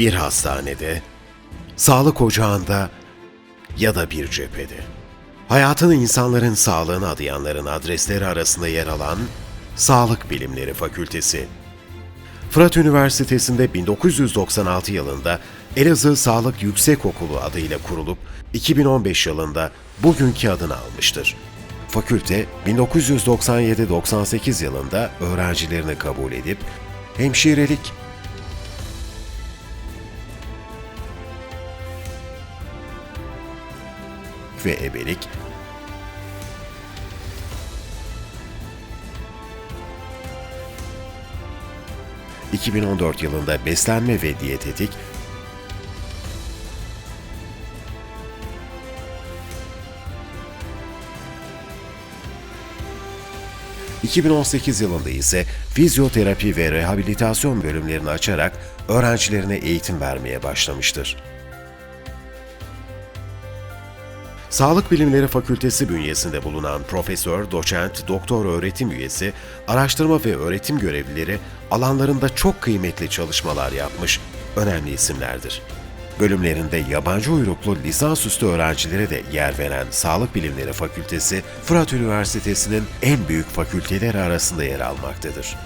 bir hastanede, sağlık ocağında ya da bir cephede. Hayatını insanların sağlığına adayanların adresleri arasında yer alan Sağlık Bilimleri Fakültesi. Fırat Üniversitesi'nde 1996 yılında Elazığ Sağlık Yüksekokulu adıyla kurulup 2015 yılında bugünkü adını almıştır. Fakülte 1997-98 yılında öğrencilerini kabul edip hemşirelik, ve ebelik, ...2014 yılında beslenme ve diyetetik, ...2018 yılında ise fizyoterapi ve rehabilitasyon bölümlerini açarak öğrencilerine eğitim vermeye başlamıştır. Sağlık Bilimleri Fakültesi bünyesinde bulunan profesör, doçent, doktor öğretim üyesi, araştırma ve öğretim görevlileri alanlarında çok kıymetli çalışmalar yapmış önemli isimlerdir. Bölümlerinde yabancı uyruklu lisansüstü öğrencilere de yer veren Sağlık Bilimleri Fakültesi, Fırat Üniversitesi'nin en büyük fakülteleri arasında yer almaktadır.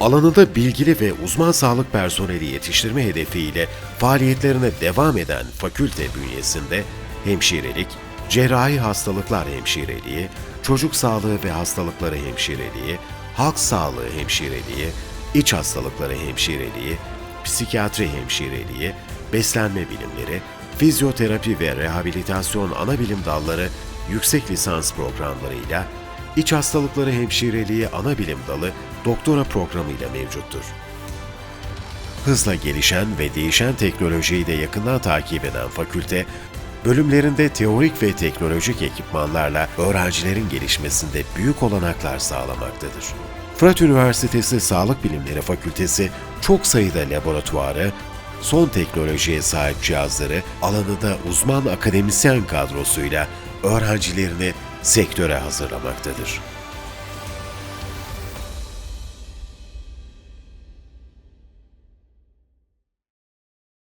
Alanında bilgili ve uzman sağlık personeli yetiştirme hedefiyle faaliyetlerine devam eden fakülte bünyesinde hemşirelik, cerrahi hastalıklar hemşireliği, çocuk sağlığı ve hastalıkları hemşireliği, halk sağlığı hemşireliği, iç hastalıkları hemşireliği, psikiyatri hemşireliği, beslenme bilimleri, fizyoterapi ve rehabilitasyon ana bilim dalları yüksek lisans programlarıyla, iç hastalıkları hemşireliği ana bilim dalı doktora programıyla mevcuttur. Hızla gelişen ve değişen teknolojiyi de yakından takip eden fakülte, bölümlerinde teorik ve teknolojik ekipmanlarla öğrencilerin gelişmesinde büyük olanaklar sağlamaktadır. Fırat Üniversitesi Sağlık Bilimleri Fakültesi çok sayıda laboratuvarı, son teknolojiye sahip cihazları, alanında uzman akademisyen kadrosuyla öğrencilerini sektöre hazırlamaktadır.